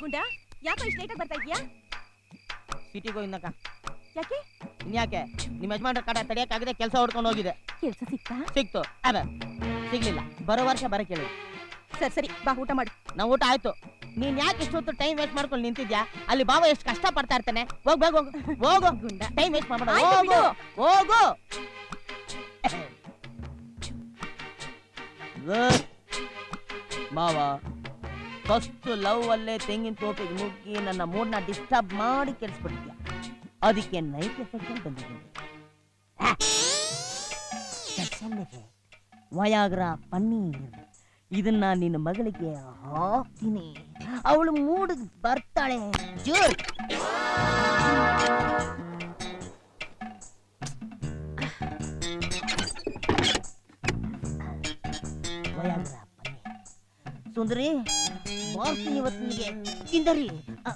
ಗುಂಡ? ಯಾಕೋ ಇಷ್ಟು ಲೇಟಾಗಿ ಬರ್ತಾ ಇದೀಯಾ ಸಿಟಿಗೆ ಹೋಗಿದ್ದಕ್ಕ ಯಾಕೆ? ಇನ್ಯಾಕೆ ನಿಮ್ಮ ಯಜಮಾನ್ರ ಕಡೆ ತಡಿಯಕ್ಕಾಗದೆ ಕೆಲಸ ಹೊಡ್ಕೊಂಡು ಹೋಗಿದೆ. ಕೆಲಸ ಸಿಕ್ತಾ? ಸಿಕ್ತು. ಅದ ಸಿಗ್ಲಿಲ್ಲ. ಬರೋ ವರ್ಷ ಬರ ಕೇಳಿ. ಸರಿ ಸರಿ ಬಾ ಊಟ ಮಾಡು. ನಾ ಊಟ ಆಯ್ತು. ನೀನ್ ಯಾಕೆ ಇಷ್ಟೊತ್ತು ಟೈಮ್ ವೇಸ್ಟ್ ಮಾಡ್ಕೊಂಡು ನಿಂತಿದ್ಯಾ? ಅಲ್ಲಿ ಬಾಬಾ ಎಷ್ಟು ಕಷ್ಟ ಪಡ್ತಾ ಇರ್ತಾನೆ. ಹೋಗ್ ಬೇಗ ಹೋಗು. ಹೋಗು. ಗುಂಡ. ಟೈಮ್ ವೇಸ್ಟ್ ಮಾಡ್ಬೇಡ. ಆಯ್ತು ಹೋಗು. ಬಿಡು. ಹೋಗು. ಮಾವ ಫಸ್ಟ್ ಲವ್ ಅಲ್ಲೇ ತೆಂಗಿನ ತೋಪಿಗೆ ಮುಗ್ಗಿ ನನ್ನ ಮೂಡ್ನ ಡಿಸ್ಟರ್ಬ್ ಮಾಡಿ ಕೆಲ್ಸ್ಬಿಡ್ತೀಯ ಅದಕ್ಕೆ ನೈಟ್ ಎಫೆಕ್ಟ್ ಅಂತ ಬಂದಿದ್ದೀನಿ ಆ. ಸ್ಪೆಷಲ್ಗೆ ವಯಾಗ್ರ ಪನ್ನೀರ್ ಇದನ್ನ ನಿನ್ನ ಮಗಳಿಗೆ ಹಾಕ್ತೀನಿ ಅವಳು ಮೂಡ್ ಬರ್ತಾಳೆ ಜೋರ್ ವಯಾಗ್ರ ಪನ್ನೀರ್ ಸುಂದರಿ ಮಾಡ್ತೀನಿ ಇವತ್ತು ನಿನಗೆ ತಿಂದರಿ? ಆ.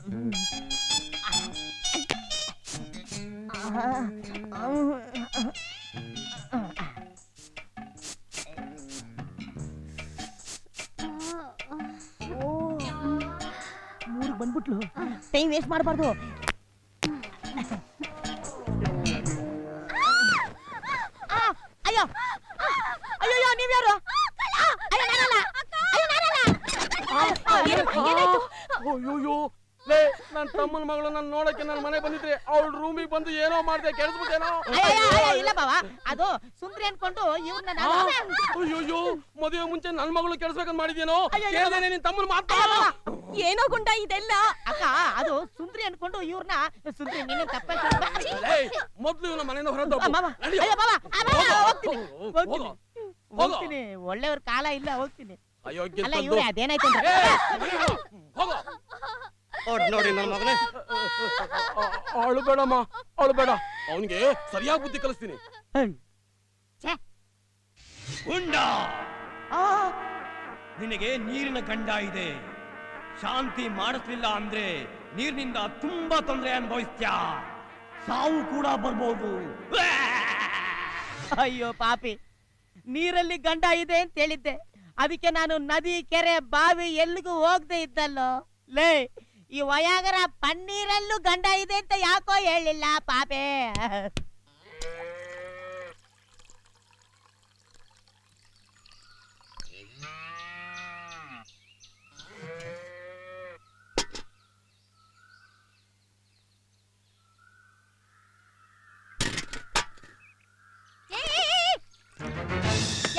ಬಂದ್ಬಿಟ್ಲು. ಟೈಮ್ ವೇಸ್ಟ್ ಮಾಡಬಾರ್ದು. ರೂಮಿಗೆ ಬಂದು ಏನೋ ಮಾಡ್ದೆ ಕೆಡಿಸ್ಬಿಟ್ಟೇನೋ? ಅಯ್ಯೋ, ಅಯ್ಯೋ, ಅಯ್ಯೋ, ಇಲ್ಲ ಬಾವ. ಅದು ಸುಂದ್ರಿ ಅನ್ಕೊಂಡು ಇವ್ರನ್ನ ನಾನು ಅಯ್ಯೋಯ್ಯೋ ಮದುವೆ ಮುಂಚೆ ನನ್ ಮಗಳು ಕೆಡಿಸ್ಬೇಕಂತ ಮಾಡಿದೇನೋ ಅಯ್ಯೋ, ಅಯ್ಯೋ. ಕೇಳ್ದೇನೆ ನಿನ್ ತಮ್ಮನ ಮಾತಾ ಅಯ್ಯೋ. ಏನೋ ಗುಂಡ ಇದೆಲ್ಲ. ಅಕ್ಕ ಅದು ಸುಂದ್ರಿ ಅನ್ಕೊಂಡು ಇವ್ರನ್ನ ಸುಂದ್ರಿ ನೀನು ತಪ್ಪ ಮೊದ್ಲು ಇವ್ನ ಮನೆಯಿಂದ ಅಯ್ಯೋ ಬಾವ, ಹೋಗ್ತೀನಿ. ಹೋಗ್ತೀನಿ. ಹೋಗು. ಹೋಗ್ತೀನಿ. ಒಳ್ಳೆಯವ್ರ ಕಾಲ ಇಲ್ಲ ಹೋಗ್ತೀನಿ. ಅಯ್ಯೋ ಅಲ್ಲ ಇವ್ರೆ ಅದೇನಾಯ್ತು ಹೋಗೋ. ನೋಡಿ ನನ್ನ ಮಗನೇ. ಅಳುಬೇಡಮ್ಮ ಅಳುಬೇಡ ಅವನಿಗೆ ಸರಿಯಾಗಿ ಬುದ್ಧಿ ಕಲಿಸ್ತೀನಿ. ಗುಂಡ ಆ, ನಿನಗೆ ನೀರಿನ ಗಂಡ ಇದೆ. ಶಾಂತಿ ಮಾಡಿಸ್ಲಿಲ್ಲ ಅಂದ್ರೆ ನೀರಿನಿಂದ ತುಂಬಾ ತೊಂದರೆ ಅನುಭವಿಸ್ತ್ಯಾ? ಸಾವು ಕೂಡ ಬರ್ಬೋದು. ಅಯ್ಯೋ ಪಾಪಿ ನೀರಲ್ಲಿ ಗಂಡ ಇದೆ ಅಂತ ಹೇಳಿದ್ದೆ. ಅದಕ್ಕೆ ನಾನು ನದಿ ಕೆರೆ ಬಾವಿ ಎಲ್ಲಿಗೂ ಹೋಗದೆ ಇದ್ದಲ್ಲೋ? ಲೇ ಈ ವಯಾಗರ ಪನ್ನೀರಲ್ಲೂ ಗಂಡ ಇದೆ ಅಂತ ಯಾಕೋ ಹೇಳಿಲ್ಲ ಪಾಪೆ.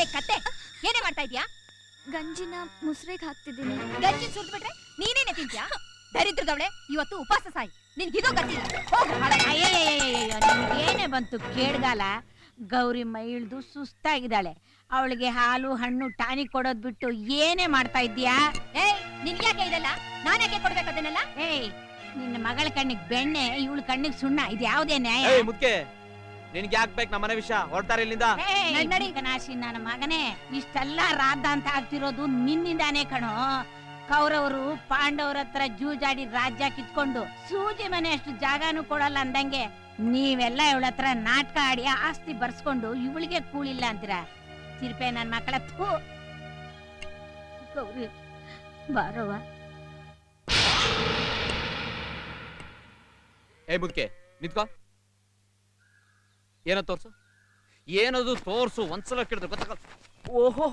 ಏ ಕತ್ತೆ ಏನೇ ಮಾಡ್ತಾ ಇದ್ಯಾ? ಗಂಜಿನ ಮುಸ್ರೆಗೆ ಹಾಕ್ತಿದ್ದೀನಿ. ಗಂಜಿ ಸುಟ್ಬಿಟ್ರೆ ಬಿಟ್ರೆ ನೀನೇನೆ ತಿಂತ್ಯಾ? ದರಿದ್ರದವಳೆ ಇವತ್ತು ಉಪವಾಸ ಸಾಯಿ. ನಿನ್ಗಿದೋ ಗತಿ ಏನೇ ಬಂತು ಕೇಳ್ಗಾಲ ಗೌರಿ ಮೈಳ್ದು ಸುಸ್ತಾಗಿದ್ದಾಳೆ ಅವಳಿಗೆ ಹಾಲು ಹಣ್ಣು ಟಾನಿಕ್ ಕೊಡೋದ್ ಬಿಟ್ಟು ಏನೇ ಮಾಡ್ತಾ ಇದ್ಯಾ ಏಯ್ ನಿನ್ಗ್ಯಾಕೆ ಇದೆಲ್ಲ ನಾನ್ಯಾಕೆ ಕೊಡ್ಬೇಕು ಅದನ್ನೆಲ್ಲ ಏಯ್ ನಿನ್ನ ಮಗಳ ಕಣ್ಣಿಗೆ ಬೆಣ್ಣೆ ಇವಳ ಕಣ್ಣಿಗೆ ಸುಣ್ಣ ಇದ್ ಯಾವ್ದೇ ನ್ಯಾಯ ಏಯ್ ಮುದ್ಕೆ ನಿನ್ಗೆ ಯಾಕೆ ಬೇಕು ವಿಷ ಮನೆ ವಿಷಯ ಹೊರಡ್ತಾರೆ ಇಲ್ಲಿಂದ ಏಯ್, ನನ್ನ ಮಗನೇ ಇಷ್ಟೆಲ್ಲ ರಾಧ ಅಂತ ಆಗ್ತಿರೋದು ನಿನ್ನಿಂದಾನೇ ಕಣೋ ಕೌರವರು ಪಾಂಡವರ ಹತ್ರ ಜೂಜಾಡಿ ರಾಜ್ಯ ಕಿತ್ಕೊಂಡು ಸೂಜಿ ಮನೆ ಅಷ್ಟು ಜಾಗನೂ ಕೊಡಲ್ಲ ಅಂದಂಗೆ ನೀವೆಲ್ಲ ಇವಳ ಹತ್ರ ನಾಟಕ ಆಡಿ ಆಸ್ತಿ ಬರ್ಸ್ಕೊಂಡು ಇವಳಿಗೆ ಕೂಳಿಲ್ಲ ಅಂತೀರ? ತಿರ್ಪೆ ನನ್ ಮಕ್ಕಳ ಥೂ. ಗೌರಿ ಬಾರವ್ವ. ಏ ಮುದ್ಕೆ ನಿಂತ್ಕೋ. ಏನೋ ತೋರ್ಸು. ಏನದು ತೋರ್ಸು? ಒಂದ್ಸಲ ಕೇಳಿದ್ರು ಗೊತ್ತಾಗಲ್ಲ. ಓಹೋ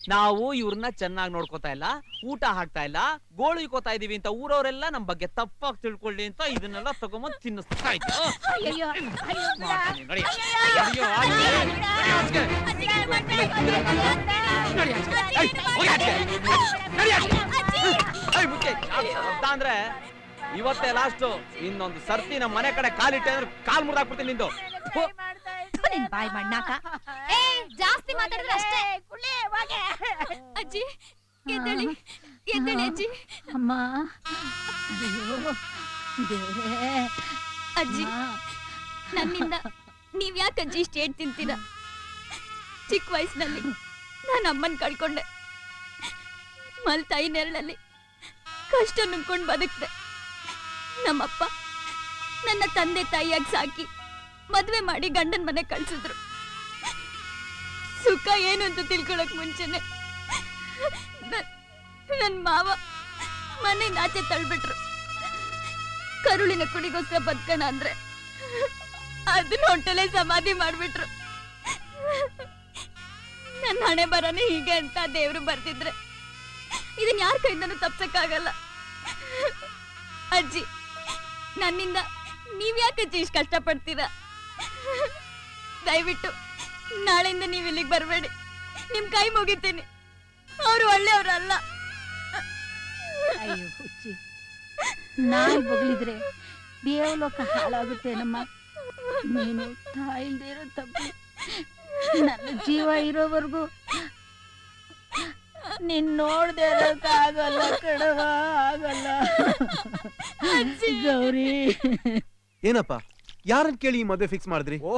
ನಾವು ಇವ್ರನ್ನ ಚೆನ್ನಾಗಿ ನೋಡ್ಕೋತಾ ಇಲ್ಲ ಊಟ ಹಾಕ್ತಾ ಇಲ್ಲ ಗೋಳು ಇಕ್ಕೋತಾ ಇದೀವಿ ಅಂತ ಊರವರೆಲ್ಲ ನಮ್ ಬಗ್ಗೆ ತಪ್ಪಾಗಿ ತಿಳ್ಕೊಳ್ಳಿ ಅಂತ ಇದನ್ನೆಲ್ಲ ತಗೊಂಬಂದು ತಿನ್ನಿಸ್ತಾ ಶಬ್ದ ಅಂದ್ರೆ ಇವತ್ತೇ ಲಾಸ್ಟ್ ಇನ್ನೊಂದು ಸರ್ತಿ ನಮ್ಮ ಮನೆ ಕಡೆ ಕಾಲಿಟ್ಟೆ ಅಂದ್ರೆ ಕಾಲ್ ಮುರ್ದಾಕ್ಬಿಡ್ತೀನಿ ನಿಂದು. ನಿನ್ ಬಾಯ್ ಮಣ್ಣಾಕ? ಏ ಜಾಸ್ತಿ ಮಾತಾಡಿದ್ರೆ ಅಷ್ಟೇ. ಅಜ್ಜಿ ಎದ್ದೇಳಿ ಎದ್ದೇಳಿ ಅಜ್ಜಿ. ಅಮ್ಮ. ದೇವ್ರೇ. ಅಜ್ಜಿ. ನನ್ನಿಂದ ನೀವ್ ಯಾಕೆ ಅಜ್ಜಿ ಇಷ್ಟ ಏಟ್ ತಿಂತೀರ? ಚಿಕ್ಕ ವಯಸ್ಸಿನಲ್ಲಿ ನಾನು ಅಮ್ಮನ್ ಕಳ್ಕೊಂಡೆ. ಮಲ್ ತಾಯಿ ನೆರಳಲ್ಲಿ ಕಷ್ಟ ನುಂಗ್ಕೊಂಡು ಬದುಕ್ದೆ. ನಮ್ಮಪ್ಪ ನನ್ನ ತಂದೆ ತಾಯಿಯಾಗಿ ಸಾಕಿ ಮದ್ವೆ ಮಾಡಿ ಗಂಡನ ಮನೆ ಕಳ್ಸಿದ್ರು. ಸುಖ ಏನು ಅಂತ ತಿಳ್ಕೊಳಕ್ ಮುಂಚೆನೆ ನನ್- ನನ್ ಮಾವ ಮನೆಯಿಂದ ಆಚೆ ತಳ್ಬಿಟ್ರು. ಕರುಳಿನ ಕುಡಿಗೋಸ್ಕರ ಬದುಕೋಣ ಅಂದ್ರೆ ಅದನ್ನ ಹೊಟ್ಟೆಲೆ ಸಮಾಧಿ ಮಾಡ್ಬಿಟ್ರು. ನನ್ನ ಹಣೆ ಬರನೇ ಹೀಗೆ ಅಂತ ದೇವ್ರು ಬರ್ತಿದ್ರೆ ಇದನ್ನ ಯಾರ ಕೈಯಿಂದನೂ ತಪ್ಸಕ್ಕಾಗಲ್ಲ. ಅಜ್ಜಿ, ನನ್ನಿಂದ ನೀವ್ಯಾಕೆ ಅಜ್ಜಿ ಇಷ್ಟು ಕಷ್ಟಪಡ್ತೀರಾ? ದಯವಿಟ್ಟು ನಾಳೆಯಿಂದ ನೀವು ಇಲ್ಲಿಗೆ ಬರಬೇಡಿ. ನಿಮ್ ಕೈ ಮುಗಿತೀನಿ. ಅವ್ರು ಒಳ್ಳೆಯವ್ರಲ್ಲ. ಅಯ್ಯೋ ಹುಚ್ಚಿ ನಾಯಿ ಬೊಗಳಿದ್ರೆ ದೇವಲೋಕ ಹಾಳಾಗುತ್ತೇನಮ್ಮ ನೀನು ತಾಯಿಲ್ದೇ ಇರೋ ತಪ್ಪು. ನನ್ನ ಜೀವ ಇರೋವರೆಗೂ ನಿನ್ ನೋಡ್ದೆ ಆಗಲ್ಲ ಕಡವ ಆಗಲ್ಲ. ಗೌರಿ. ಏನಪ್ಪ? ಯಾರನ್ನ ಕೇಳಿ ಈ ಮದುವೆ ಫಿಕ್ಸ್ ಮಾಡಿದ್ರಿ? ಓ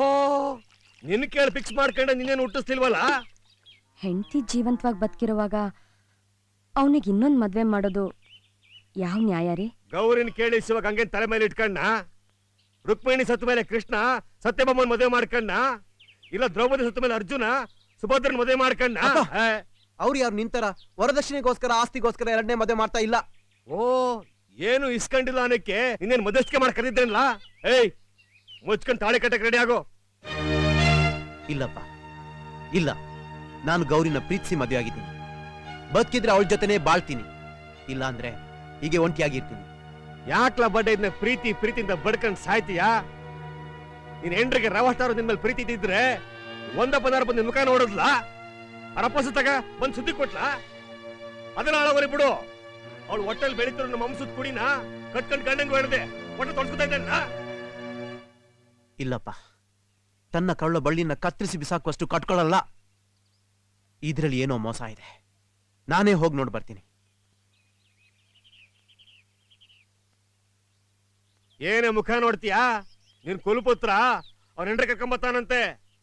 ನಿನ್ ಕೇಳಿ ಫಿಕ್ಸ್ ಮಾಡ್ಕೊಂಡೆ ನಿನ್ನೇನು ಹುಟ್ಟಿಸ್ತಿಲ್ವಲ್ಲ? ಹೆಂಡತಿ ಜೀವಂತವಾಗಿ ಬದುಕಿರುವಾಗ ಅವನಿಗೆ ಇನ್ನೊಂದು ಮದ್ವೆ ಮಾಡೋದು ಯಾವ ನ್ಯಾಯ ರೀ? ಗೌರಿನ ಕೇಳಿ ಹಂಗೆ ತಲೆ ಮೇಲೆ ಇಟ್ಕಣ್ಣ? ರುಕ್ಮಿಣಿ ಸತ್ತ ಮೇಲೆ ಕೃಷ್ಣ ಸತ್ಯಭಾಮನ್ ಮದುವೆ ಮಾಡ್ಕಣ್ಣ? ಇಲ್ಲ ದ್ರೌಪದಿ ಸತ್ತ ಮೇಲೆ ಅರ್ಜುನ ಸುಭದ್ರನ್ ಮದುವೆ ಮಾಡ್ಕಣ್ಣ? ಅಪ್ಪ. ಏ, ಅವ್ರು ಯಾರು ನಿಂತರ? ವರದಕ್ಷಿಣೆಗೋಸ್ಕರ ಆಸ್ತಿಗೋಸ್ಕರ ಎರಡನೇ ಮದುವೆ ಮಾಡ್ತಾ ಇಲ್ಲ. ಓ ಏನು ಇಸ್ಕೊಂಡಿಲ್ಲ ಅನ್ನಕ್ಕೆ ಇನ್ನೇನ್ ಮಧ್ಯಸ್ಥಿಕೆ ಮಾಡಿ ಕರೆದಿದ್ದೇನಲ್ಲ ಏಯ್ ಮುಚ್ಕೊಂಡ್ ತಾಳೆ ಕಟ್ಟಕ್ಕೆ ರೆಡಿ ಆಗೋ. ಇಲ್ಲಪ್ಪ. ಇಲ್ಲ. ನಾನು ಗೌರಿನ ಪ್ರೀತಿಸಿ ಮದುವೆ ಆಗಿದ್ದೀನಿ. ಬದುಕಿದ್ರೆ ಅವಳ ಜೊತೆನೆ ಬಾಳ್ತೀನಿ. ಇಲ್ಲ ಅಂದ್ರೆ ಹೀಗೆ ಒಂಟಿಯಾಗಿರ್ತೀನಿ ಯಾಕ್ಲ ಬಡ್ಡ ಇದನ್ನ ಪ್ರೀತಿ ಪ್ರೀತಿಯಿಂದ ಬಡ್ಕೊಂಡು ಸಾಯ್ತೀಯಾ? ನೀನ್ ಹೆಂಡ್ರಿಗೆ ರವಷ್ಟಾರ ನಿನ್ ಮೇಲೆ ಪ್ರೀತಿ ಇದ್ರೆ ಒಂದ ಪದಾರ ಬಂದು ಮುಖ ನೋಡಿದ್ಲಾ? ಅರಪ್ಪಸ ತಗ ಬಂದ್ ಸುದ್ದಿ ಕೊಟ್ಲಾ? ಅದನ್ನ ಆಳವರಿ ಬಿಡು. ಅವಳು ಹೊಟ್ಟೆಲ್ ಬೆಳಿತಿರೋ ನಮ್ಮ ಅಂಶದ ಕುಡಿನ ಕಟ್ಕೊಂಡ್ ಗಂಡಂಗ್ ಹೊಡೆದೆ ಹೊಟ್ಟೆ ತೊಡ್ಸ್ಕೊತಾ ಇದ್ದೇನ ಇಲ್ಲಪ್ಪ. ತನ್ನ ಕಳ್ಳ ಬಳ್ಳಿನ ಕತ್ತರಿಸಿ ಬಿಸಾಕುವಷ್ಟು ಕಟ್ಕೊಳ್ಳಲ್ಲ ಇದರಲ್ಲಿ ಏನೋ ಮೋಸ ಇದೆ. ನಾನೇ ಹೋಗಿ ನೋಡಿ ಬರ್ತೀನಿ. ಏನೇ ಮುಖ ನೋಡ್ತೀಯಾ? ನಿನ್ ಕುಲುಪುತ್ರ ಅವ್ರ ಹೆಂಡ್ರೆ ಕರ್ಕೊಂಬತ್ತಾನಂತೆ.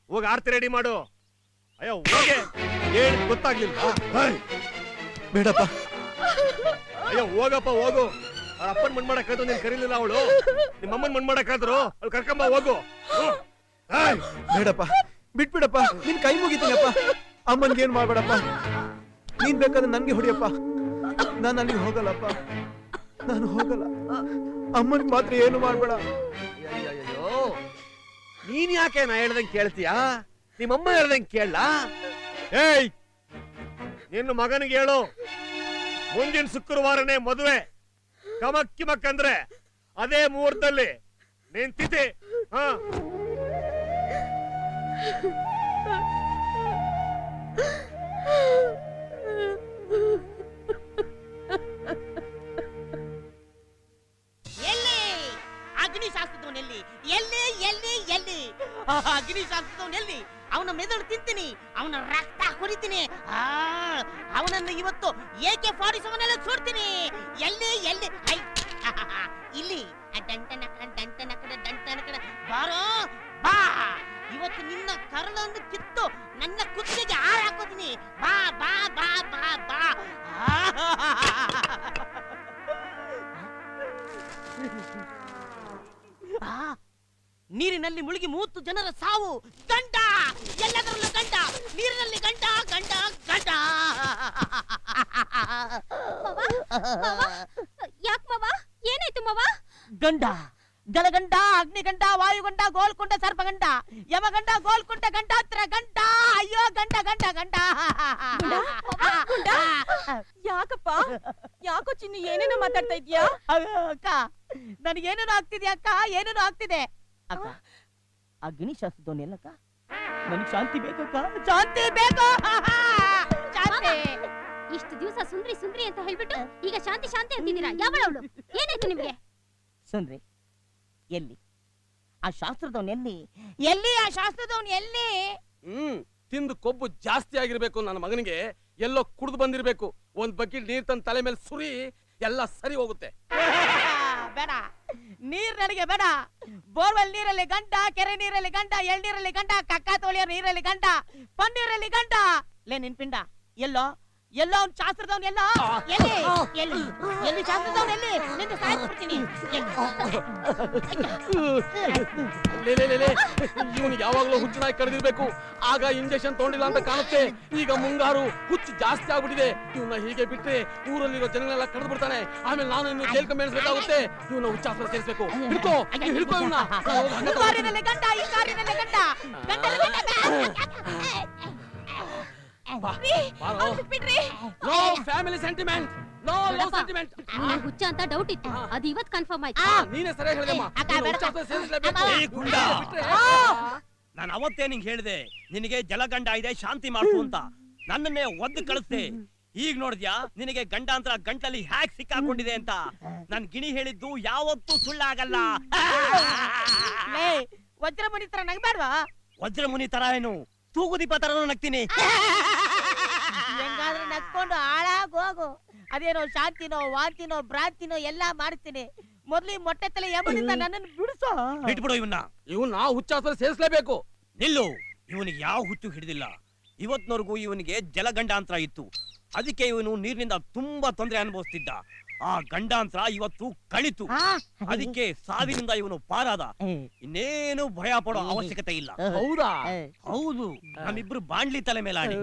ಹೋಗಿ ಆರ್ತಿ ರೆಡಿ ಮಾಡು. ಅಯ್ಯೋ ಹೋಗೆ. ಏನ್ ಗೊತ್ತಾಗ್ಲಿಲ್ಲ ಬೇಡಪ್ಪ. ಅಯ್ಯೋ ಹೋಗಪ್ಪ ಹೋಗು. ಅವ್ರ ಅಪ್ಪನ್ ಮಣ್ ಮಾಡಕ್ಕಾದ್ರು ನೀನ್ ಕರೀಲಿಲ್ಲ ಅವಳು. ನಿಮ್ಮ ಅಮ್ಮನ್ ಮಣ್ ಮಾಡಕ್ಕಾದ್ರು ಅವ್ಳು ಕರ್ಕೊಂಬ ಹೋಗು! ಬೇಡಪ್ಪ ಬಿಟ್ಬಿಡಪ್ಪ ನಿನ್ ಕೈ ಮುಗಿತೀನಪ್ಪ. ಅಮ್ಮನ್ಗೆ ಏನ್ ಮಾಡ್ಬೇಡಪ್ಪ? ನೀನ್ ಬೇಕಾದ್ರೆ ನನ್ಗೆ ಹೊಡಿಯಪ್ಪ. ನಾನು ಅಲ್ಲಿಗೆ ಹೋಗಲ್ಲಪ್ಪ. ನಾನು ಹೋಗಲ್ಲ. ಅಮ್ಮನ್ ಮಾತ್ರ ಏನು ಮಾಡ್ಬೇಡ. ಅಯ್ಯೋ ನೀನ್ ಯಾಕೆ ನಾ ಹೇಳ್ದಂಗೆ ಕೇಳ್ತೀಯಾ? ನಿಮ್ಮಮ್ಮ ಹೇಳ್ದಂಗೆ ಕೇಳಲ್ಲ ಏಯ್. ನಿನ್ನ ಮಗನಿಗೆ ಹೇಳು. ಮುಂದಿನ ಶುಕ್ರವಾರನೇ ಮದುವೆ. ಕಮಕ್ ಮಕ್ಕಂದ್ರೆ ಅಂದ್ರೆ ಅದೇ ಮುಹೂರ್ತದಲ್ಲಿ ನಿಂತಿದೆ ಹ ಹಾ. ಎಲ್ಲಿ? ಎಲ್ಲಿ? ಎಲ್ಲಿ ಎಲ್ಲಿ ಎಲ್ಲಿ? ಆ, ಅಗ್ನಿ ಶಾಸ್ತ್ರದವನ್ ಎಲ್ಲಿ? ಅವನ ಮೆದುಳು ತಿಂತೀನಿ ಅವನ ರಕ್ತ ಕುರಿತೀನಿ. ಆ, ಅವನನ್ನು ಇವತ್ತು ಏಕೆ ಫಾರಿಸವನ್ನೆಲ್ಲ ಸುಡ್ತೀನಿ? ನೀರಿನಲ್ಲಿ ಮುಳುಗಿ ಮೂವತ್ತು ಜನರ ಸಾವು. ಗಂಟ ಎಲ್ಲದರಲ್ಲೂ ಗಂಟ ನೀರಿನಲ್ಲಿ ಗಂಟ ಗಂಟ ಗಂಟ ಯಾಕೆ ಮಾವ? ಏನಾಯ್ತು ಮಾವ? ಗಂಡ ಜಲಗಂಡ ಅಗ್ನಿಗಂಡ ವಾಯುಗಂಡ ಗೋಲ್ಕೊಂಡ ಸರ್ಪಗಂಡ ಯಮಗಂಡ ಗೋಲ್ಕೊಂಡ ಗಂಡಾತ್ರ ಗಂಡ! ಅಯ್ಯೋ ಗಂಡ ಗಂಡ ಗಂಡ! ಯಾಕಪ್ಪ? ಯಾಕೋ ಚಿನ್ನಿ ಏನೇನೋ ಮಾತಾಡ್ತಾ ಇದ್ಯಾ? ಅಯ್ಯೋ, ಅಕ್ಕ ನನಗೇನೇನು ಆಗ್ತಿದೆ ಅಕ್ಕ ಏನೇನು ಆಗ್ತಿದೆ. ಅಕ್ಕ ಅಗ್ನಿ ಶಾಸ್ತ್ರದವನೆಲ್ಲಕ್ಕ ನನಗೆ ಶಾಂತಿ ಬೇಕಕ್ಕ? ಶಾಂತಿ ಬೇಕು! ಶಾಂತಿ! ಇಷ್ಟು ದಿವಸ ಸುಂದ್ರಿ ಸುಂದ್ರಿ ಅಂತ ಹೇಳ್ಬಿಟ್ಟು ಈಗ ಶಾಂತಿ ಶಾಂತಿ ಅಂತಿದ್ದೀರಾ? ಯಾವಳ ಅವಳು ಏನಾಯ್ತು ನಿಮ್ಗೆ? ಸುಂದ್ರಿ ಎಲ್ಲಿ? ಆ ಶಾಸ್ತ್ರದವನ್ ಎಲ್ಲಿ? ಎಲ್ಲಿ ಆ ಶಾಸ್ತ್ರದವನ್ ಎಲ್ಲಿ? ಹ್ಮ್ ತಿಂದು ಕೊಬ್ಬು ಜಾಸ್ತಿ ಆಗಿರ್ಬೇಕು ನನ್ನ ಮಗನಿಗೆ. ಎಲ್ಲೋ ಕುಡ್ದು ಬಂದಿರ್ಬೇಕು. ಒಂದ್ ಬಕೆಟ್ ನೀರ್ ತನ್ನ ತಲೆ ಮೇಲೆ ಸುರಿ ಎಲ್ಲ ಸರಿ ಹೋಗುತ್ತೆ. ಬೇಡ. ನೀರ್ ನನಗೆ ಬೇಡ. ಬೋರ್ವೆಲ್ ನೀರಲ್ಲಿ ಗಂಟ ಕೆರೆ ನೀರಲ್ಲಿ ಗಂಟ ಎಳ್ನೀರಲ್ಲಿ ಗಂಟ ಕಕ್ಕ ತೋಳಿಯ ನೀರಲ್ಲಿ ಗಂಟ ಪನ್ನೀರಲ್ಲಿ ಗಂಟ ಲೇ ನಿನ್ ಪಿಂಡ, ಎಲ್ಲೋ? ಎಲ್ಲೋ ಅವ್ನ್ ಶಾಸ್ತ್ರದವನ್ ಎಲ್ಲೋ. ಎಲ್ಲಿ? ಎಲ್ಲಿ? ಎಲ್ಲಿ ಎಲ್ಲಿ? ಶಾಂತದವ್ನು ಎಲ್ಲಿ ನಿಂದು ಸಾಯ್ಬಿಡ್ತೀನಿ ಇವನಿಗೆ ಯಾವಾಗ್ಲೂ ಹುಚ್ಚನಾಗಿ ಕರೆದಿರ್ಬೇಕು. ಆಗ ಇಂಜೆಕ್ಷನ್ ತಗೊಂಡಿಲ್ಲ ಅಂತ ಕಾಣುತ್ತೆ. ಈಗ ಮುಂಗಾರು ಹುಚ್ಚು ಜಾಸ್ತಿ ಆಗ್ಬಿಟ್ಟಿದೆ. ಇವನ್ನ ಹೀಗೆ ಬಿಟ್ರೆ ಊರಲ್ಲಿರೋ ಜನಗಳೆಲ್ಲ ಕಳೆದು ಬಿಡ್ತಾನೆ. ಆಮೇಲೆ ನಾನು ಇನ್ನು ಜೈಲ್ ಕಮ್ಮಿ ಎಣಿಸ್ಬೇಕಾಗುತ್ತೆ ಇವನ್ನ ಹುಚ್ಚಾಸ್ತ್ರ ಸೇರಿಸ್ಬೇಕು. ಹಿಡ್ಕೋ ಹಿಡ್ಕೋ ಇವನ್ನ family sentiment no love sentiment ನಿನಗ್ ಹುಚ್ಚ ಅಂತ ಡೌಟ್ ಇತ್ತು. ಅದು ಇವತ್ ಕನ್ಫರ್ಮ್ ಆಯ್ತು. ನೀನೇ ಹೇಳಿದೆಮ್ಮ ಅಕ್ಕ, ನೀನು. ಗುಂಡ. ಅವತ್ತೇ ನಿಂಗೆ ಹೇಳಿದೆ ನಿನಗೆ ಜಲಗಂಡ ಇದೆ ಶಾಂತಿ ಮಾಡು ಅಂತ. ನನ್ನನ್ನೇ ಒದ್ದು ಕಳಿಸ್ದೆ. ಈಗ ನೋಡಿದ್ಯಾ ನಿನಗೆ ಗಂಡಾಂತರ ಗಂಟಲ್ಲಿ ಹ್ಯಾಕ್ ಸಿಕ್ಕಾಕೊಂಡಿದೆ ಅಂತ. ನನ್ ಗಿಣಿ ಹೇಳಿದ್ದು ಯಾವತ್ತೂ ಸುಳ್ಳಾಗಲ್ಲ. ವಜ್ರಮುನಿ ತರ ತರ ನಗ್ಬೇಡ್ವಾ ವಜ್ರಮುನಿ ತರ ಏನು? ತೂಗುದೀಪ ತರನು ನಗ್ತೀನಿ. ಹಾಳಾಗ್ ಹೋಗು. ಅದೇನೋ ಶಾಂತಿನೋ ವಾಂತಿನೋ ಭ್ರಾಂತಿನೋ ಎಲ್ಲಾ ಮಾಡ್ತೀನಿ. ಮೊದ್ಲು ಈ ಮೊಟ್ಟೆ ತಲೆ ಯಮನಿಂದ ನನ್ನನ್ನು ಬಿಡಿಸೋ. ಬಿಟ್ಬಿಡು ಇವನ್ನ ಇವನ್ನ ಹುಚ್ಚಾಸ್ತ್ರ ಸೇರಿಸಲೇಬೇಕು. ನಿಲ್ಲು. ಇವನಿಗೆ ಯಾವ ಹುಚ್ಚು ಹಿಡಿದಿಲ್ಲ. ಇವತ್ನವರೆಗೂ ಇವನಿಗೆ ಜಲಗಂಡಾಂತರ ಇತ್ತು. ಅದಕ್ಕೆ ಇವನು ನೀರಿನಿಂದ ತುಂಬಾ ತೊಂದರೆ ಅನುಭವಿಸ್ತಿದ್ದ. ಆ ಗಂಡಾಂತರ ಇವತ್ತು ಕಳಿತು. ಅದಕ್ಕೆ ಸಾವಿನಿಂದ ಇವನು ಪಾರಾದ. ಇನ್ನೇನು ಭಯ ಪಡೋ ಅವಶ್ಯಕತೆ ಇಲ್ಲ. ಹೌದಾ? ಹೌದು. ನಮ್ಮಿಬ್ರು ಬಾಂಡ್ಲಿ ತಲೆ ಮೇಲಾಡಿ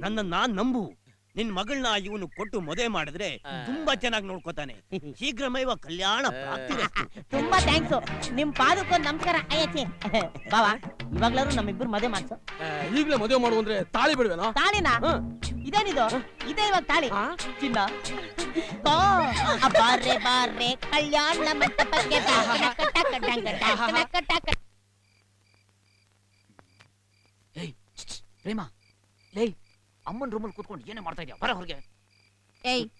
ನನ್ನ ನಂಬು. ನಿನ್ ಮಗಳನ್ನ ಇವನು ಕೊಟ್ಟು ಮದುವೆ ಮಾಡಿದ್ರೆ ತುಂಬಾ ಚೆನ್ನಾಗಿ ನೋಡ್ಕೋತಾನೆ. ಶೀಘ್ರಮೇವ ಕಲ್ಯಾಣ ಪ್ರಾಪ್ತಿ ತುಂಬಾ ಥ್ಯಾಂಕ್ಸ್ ನಿಮ್ ಪಾದಕ್ಕೊಂದು ನಮಸ್ಕಾರ ಅಯ್ಯಚ್ಚಿ. ಬಾವಾ ಇವಾಗ್ಲಾರು ನಮ್ಮಿಬ್ರು ಮದುವೆ ಮಾಡ್ಸು. ಈಗಲೇ ಮದುವೆ ಮಾಡು ಅಂದ್ರೆ ತಾಳಿ ಬಿಡ್ವೇನೋ? ತಾಳಿನ? ಇದೇನಿದು? ಇದೇ ಇವಾಗ ತಾಳಿ? ಚಿನ್ನ. ಕೋ, ಆ ಬಾರ್ರೆ ಬಾರ್ರೆ ಕಲ್ಯಾಣ ಮಂಟಪಕ್ಕೆ ಬಾ. ಟಕ ಟಕ ಟಕ ಟಕ ಟಕ ಟಕ. ಏಯ್ ಛ್, ಛ್, ಪ್ರೇಮ. ಲೇ ಅಮ್ಮನ್ ರೂಮಲ್ಲಿ ಕೂತ್ಕೊಂಡು ಏನೇ ಮಾಡ್ತಾ ಇದ್ಯಾ? ಬರ ಹೊರಗೆ. ಏಯ್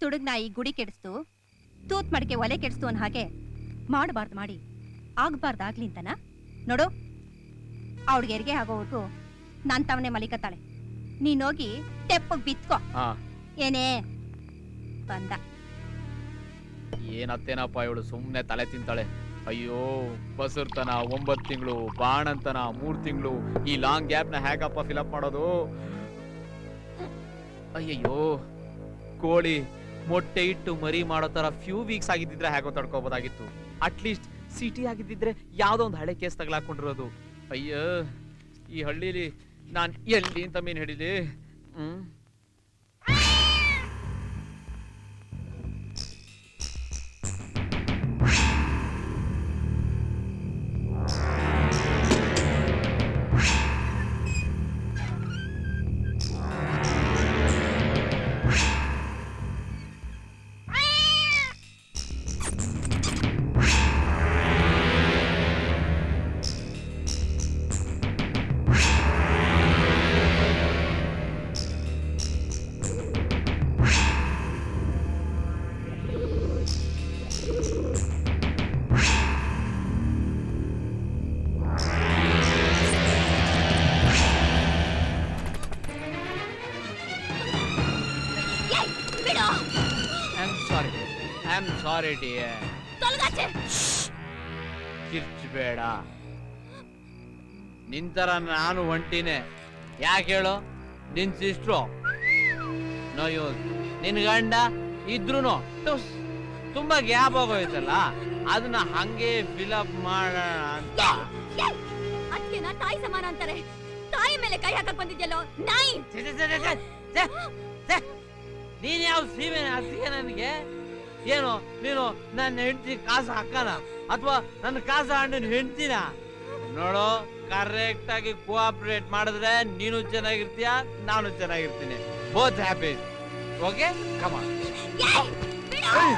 ತುಡುಗ್ ನಾಯಿ ಗುಡಿ ಕೆಡಿಸ್ತು ತೂತ್ ಮಡಿಕೆ ಒಲೆ ಕೆಡಿಸ್ತು ಅನ್ ಹಾಗೆ ಮಾಡಬಾರ್ದು ಮಾಡಿ. ಆಗ್ಬಾರ್ದಾಗ್ಲಿ ಅಂತನ? ನೋಡು ಅವಳಿಗೆ ಹೆರಿಗೆ ಆಗೋವರೆಗೂ ನಾನ್ ತವನೇ ಮಲಿಕತ್ತಾಳೆ. ನೀನೋಗಿ ತೆಪ್ಪಗ್ ಬಿತ್ಕೋ. ಹಾ. ಏನೇ? ಬಂದ. ಏನತ್ತೇನಪ್ಪ ಇವಳು ಸುಮ್ನೆ ತಲೆ ತಿಂತಾಳೆ. ಅಯ್ಯೋ, ಬಸರ್ತನ ಒಂಬತ್ತು ತಿಂಗಳು, ಬಾಣಂತನ ಮೂರು ತಿಂಗಳು, ಈ ಲಾಂಗ್ ಗ್ಯಾಪ್ನ ಹೇಗಪ್ಪ ಫಿಲಪ್ ಮಾಡೋದು? ಅಯ್ಯಯ್ಯೋ, ಕೋಳಿ ಮೊಟ್ಟೆ ಇಟ್ಟು ಮರಿ ಮಾಡೋ ತರ ಫ್ಯೂ ವೀಕ್ಸ್ ಆಗಿದ್ದಿದ್ರೆ ಹೇಗೋ ತಡ್ಕೋಬೋದಾಗಿತ್ತು. ಅಟ್ಲೀಸ್ಟ್ ಸಿಟಿ ಆಗಿದ್ದಿದ್ರೆ ಯಾವುದೋ ಒಂದು ಹಳೆ ಕೇಸ್ ತಗಲಾಕೊಂಡಿರೋದು. ಅಯ್ಯೋ, ಈ ಹಳ್ಳಿಲಿ ನಾನು ಎಲ್ಲಿ ಅಂತ ಮೀನು ಹಿಡೀಲಿ? ಹ್ಮ್? ಬಿಡು. I am sorry I am sorry dear ತೊಲಗಾಚೆ. ಕಿರ್ಚಬೇಡ. ನಿಂತರ ನಾನು ಒಂಟಿನೆ. ಯಾಕೆ ಹೇಳು? ನಿನ್ ಸಿಸ್ಟ್ರು. ನೋ ಯೂಸ್ ನಿನ್ ಗಂಡ ಇದ್ರುನು. ಟುಸ್ ತುಂಬಾ ಗ್ಯಾಪ್ ಆಗೋಯ್ತಲ್ಲ ಅದನ್ನ ಹಂಗೆ ಫಿಲಪ್ ಮಾಡೋಣ ಅಂತ. ಅದಕ್ಕೆನ ತಾಯಿ ಸಮಾನ ಅಂತಾರೆ. ತಾಯಿ ಮೇಲೆ ಕೈ ಹಾಕಕ್ ಬಂದಿದ್ಯಲ್ಲೋ ನಾಯಿ. ನೀನ್ ಯಾವ ಸೀಮೆ ಅದಕ್ಕೆ ನನಗೆ? ಏನು ನೀನು ನನ್ನ ಹೆಂಡತಿ ಕಾಸು ಹಾಕನ ಅಥವಾ ನನ್ನ ಕಾಸು ಹಣ್ಣಿನ ಹೆಂಡ್ತಿನ? ನೋಡು ಕರೆಕ್ಟ್ ಆಗಿ ಕೋಆಪರೇಟ್ ಮಾಡಿದ್ರೆ ನೀನು ಚೆನ್ನಾಗಿರ್ತೀಯ ನಾನು ಚೆನ್ನಾಗಿರ್ತೀನಿ. ಬೋತ್ ಹ್ಯಾಪಿ ಓಕೆ ಕಮ ಏಯ್!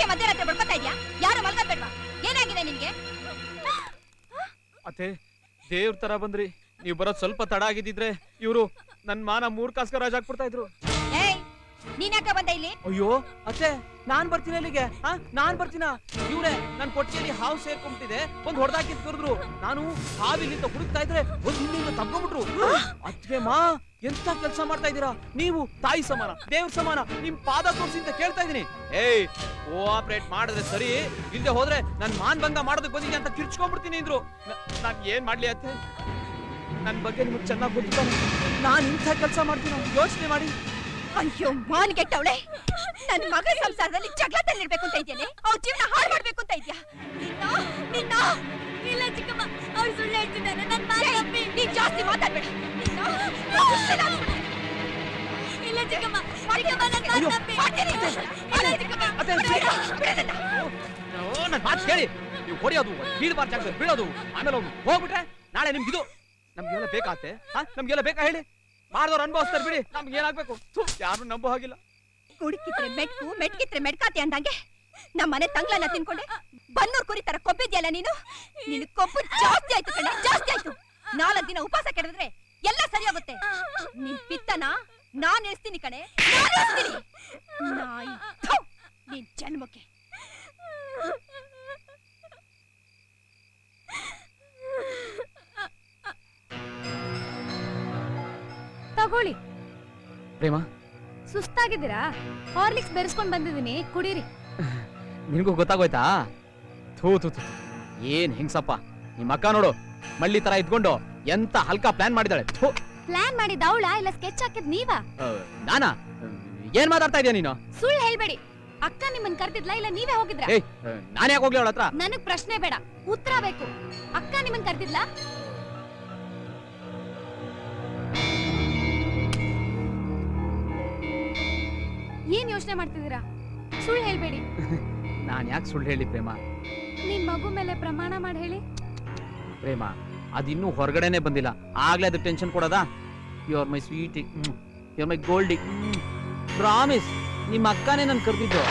ಯಾಕೆ ಮಧ್ಯರಾತ್ರಿ ಬಡ್ಕೊತಾ ಇದ್ಯಾ? ಯಾರು ಮಲ್ಕೋಬೇಡ್ವಾ ಏನಾಗಿದೆ ನಿನ್ಗೆ? ಅತ್ತೆ, ದೇವ್ರ ತರ ಬಂದ್ರಿ. ನೀವು ಬರೋದ್ ಸ್ವಲ್ಪ ತಡ ಆಗಿದ್ದಿದ್ರೆ ಇವರು ನನ್ ಮಾನ ಮೂರ್ ಕಾಸ್ಕರ ರಾಜ್ ಹಾಕ್ಬಿಡ್ತಾ ಇದ್ರು. ಏಯ್ ನೀನ್ ಯಾಕ ಬಂದ ಇಲ್ಲಿ? ಅಯ್ಯೋ, ಅತ್ತೆ, ನಾನ್ ಬರ್ತೀನಿ ಅಲ್ಲಿಗೆ. ಹಾ, ನಾನ್ ಬರ್ತೀನ? ಇವ್ರೆ ನನ್ ಕೊಟ್ಟಿಗೆಯಲ್ಲಿ ಹಾವು ಸೇರ್ಕೊಂಬಿಟ್ಟಿದೆ. ಒಂದ್ ಹೊಡೆದಾಕಿ ಕರೆದ್ರು. ನಾನು ಹಾವಿಲಿಂದ ಹುಡುಕ್ತಾ ಇದ್ರೆ ಒಂದ್ ಹಿಂದಿಂದ ತಗೊಂಡ್ಬಿಟ್ರು ಅತ್ತೆ ಮಾ, ಎಂತ ಕೆಲಸ ಮಾಡ್ತಾ ಇದ್ದೀರಾ? ನೀವು ತಾಯಿ ಸಮಾನ, ದೇವ್ರ ಸಮಾನ, ನಿಮ್ ಪಾದ ತೋರಿಸಿ ಅಂತ ಕೇಳ್ತಾ ಇದೀನಿ ಏಯ್ ಕೋಆಪರೇಟ್ ಮಾಡಿದ್ರೆ ಸರಿ ಇಲ್ಲದೆ ಹೋದ್ರೆ ನನ್ ಮಾನ್ ಭಂಗ ಮಾಡೋದಕ್ಕೆ ಬಂದಿದ್ದೆ ಅಂತ ಕಿರ್ಚ್ಕೊಂಡ್ಬಿಡ್ತೀನಿ ಅಂದ್ರು. ನಾನ್ ಏನ್ ಮಾಡ್ಲಿ ಅತ್ತೆ? ನನ್ ಬಗ್ಗೆ ನಿಮಗೆ ಚೆನ್ನಾಗಿ ಗೊತ್ತಿದ್ದಾನೆ ನಾನ್ ಇಂಥ ಕೆಲಸ ಮಾಡ್ತೀನಿ ಯೋಚನೆ ಮಾಡಿ. ಅಯ್ಯೋ ಮಾನ್ ಗೆಟ್ಟವಳೆ ನನ್ನ ಮಗ ಸಂಸಾರದಲ್ಲಿ ಜಗಳ ಇರ್ಬೇಕು ಅಂತ ಇದೆಯೇ ಅವ್ರ ಜೀವನ ಹಾಳು ಮಾಡ್ಬೇಕು ಅಂತ ಇದ್ಯಾ? ನಿನ್ನ ನಿನ್ನ. ಇಲ್ಲ ಚಿಕ್ಕಮ್ಮ ಅವ್ರು ಸುಳ್ಳು ಹೇಳ್ತಿದ್ದಾನೆ ನನ್ನ ಮಾತು ಏಯ್, ನಂಬಿ. ನೀನ್ ಜಾಸ್ತಿ ಮಾತಾಡ್ಬೇಡ. ನಿನ್ನ. ಇಲ್ಲ ಚಿಕ್ಕಮ್ಮ ಚಿಕ್ಕಮ್ಮ ನನ್ನ ಮಾತು. ನಂಬಿ. ಮಾಡ್ತೀನಿ. ಇಲ್ಲ ಚಿಕ್ಕಮ್ಮ ಓ, ನನ್ನ ಮಾತು ಕೇಳಿ. ನೀವು ಹೊಡೆಯೋದು ಬೀಳ್ಬಾರ್ದು ಜಾಗದಲ್ಲಿ ಬೀಳೋದು. ಆಮೇಲೆ ಅವ್ನು ಹೋಗ್ಬಿಟ್ರೆ ನಾಳೆ ನಿಮ್ಗಿದು. ನಮ್ಗೆಲ್ಲ ಬೇಕಾತೆ? ಹಾ ನಮ್ಗೆಲ್ಲ ಬೇಕಾ ಹೇಳಿ? ಮಾಡಿದವ್ರು ಅನ್ಭವಿಸ್ತಾರೆ ಬಿಡಿ. ನಮ್ಗೆ ಏನಾಗ್ಬೇಕು? ಯಾರು ನಂಬೋ ಹಾಗಿಲ್ಲ. ಕುಡುಕಿದ್ರೆ ಮೆಟ್ಕು, ಮೆಟ್ಕಿದ್ರೆ ಮೆಟ್ಕಾತಿ ಅಂದಂಗೆ ನಮ್ಮ ಮನೆ ತಂಗ್ಲನ್ನ ತಿನ್ಕೊಂಡೆ. ಬನ್ನೂರ್ ಕುರಿ ತರ ಕೊಬ್ಬಿದ್ಯಲ್ಲ ನೀನು? ನಿನ್ ಕೊಬ್ಬು ಜಾಸ್ತಿ ಆಯ್ತು ಕಣೆ, ಜಾಸ್ತಿ ಆಯ್ತು. ನಾಲ್ಕು ದಿನ ಉಪವಾಸ ಕೆಡಿದ್ರೆ ಎಲ್ಲ ಸರಿ ಹೋಗುತ್ತೆ ನಿನ್ ಪಿತ್ತನ ನಾನ್ ಎಸ್ತೀನಿ ಕಣೆ, ನಾನ್ ನಾಯಿ ನಿನ್ ಜನ್ಮಕ್ಕೆ. ತಗೊಳ್ಳಿ. ಪ್ರೇಮ. ಸುಸ್ತಾಗಿದ್ದೀರಾ? ಹಾರ್ಲಿಕ್ಸ್ ಬೆರೆಸ್ಕೊಂಡ್ ಬಂದಿದ್ದೀನಿ. ಕುಡೀರಿ. ನಿನಗೂ ಗೊತ್ತಾಗೋಯ್ತಾ? ಥೂ ಥೂ ಥೂ ಏನ್ ಹಿಂಗ್ಸಪ್ಪ? ನಿಮ್ಮ ಅಕ್ಕ ನೋಡು ಮಳ್ಳಿ ತರ ಇದ್ಕೊಂಡು ಎಂತ ಹಲ್ಕಾ ಪ್ಲಾನ್ ಮಾಡಿದಾಳೆ ಥೂ. ಪ್ಲಾನ್ ಮಾಡಿದ ಅವಳ ಇಲ್ಲ ಸ್ಕೆಚ್ ಹಾಕಿದ್ ನೀವಾ? ನಾನಾ? ಏನ್ ಮಾತಾಡ್ತಾ ಇದೀಯ ನೀನು? ಸುಳ್ಳು ಹೇಳ್ಬೇಡಿ. ಅಕ್ಕ ನಿಮ್ಮನ್ ಕರ್ದಿದ್ಲಾ ಇಲ್ಲ ನೀವೇ ಹೋಗಿದ್ರಾ? ಏಯ್ ನಾನು ಯಾಕೆ ಹೋಗ್ಲಿ ಅವಳ ಹತ್ರ? ನನಗ್ ಪ್ರಶ್ನೆ ಬೇಡ. ಉತ್ತರ ಬೇಕು. ಅಕ್ಕ ನಿಮ್ಮನ್ ಕರ್ದಿದ್ಲಾ? ಏನ್ ಯೋಚನೆ ಮಾಡ್ತಿದ್ದೀರಾ? ಸುಳ್ಳು ಹೇಳ್ಬೇಡಿ. ನಾನ್ ಯಾಕೆ ಸುಳ್ಳು ಹೇಳಿ ಪ್ರೇಮ? ನಿಮ್ ಮಗು ಮೇಲೆ ಪ್ರಮಾಣ ಮಾಡಿ ಹೇಳಿ. ಪ್ರೇಮ ಅದಿನ್ನೂ ಹೊರಗಡೆನೆ ಬಂದಿಲ್ಲ. ಆಗ್ಲೇ ಅದಕ್ಕೆ tension ಕೊಡೋದಾ? You are my sweet you are my goldie promise ನಿಮ್ಮ ಅಕ್ಕನೇ ನಾನು ಕರೆದಿದ್ದು.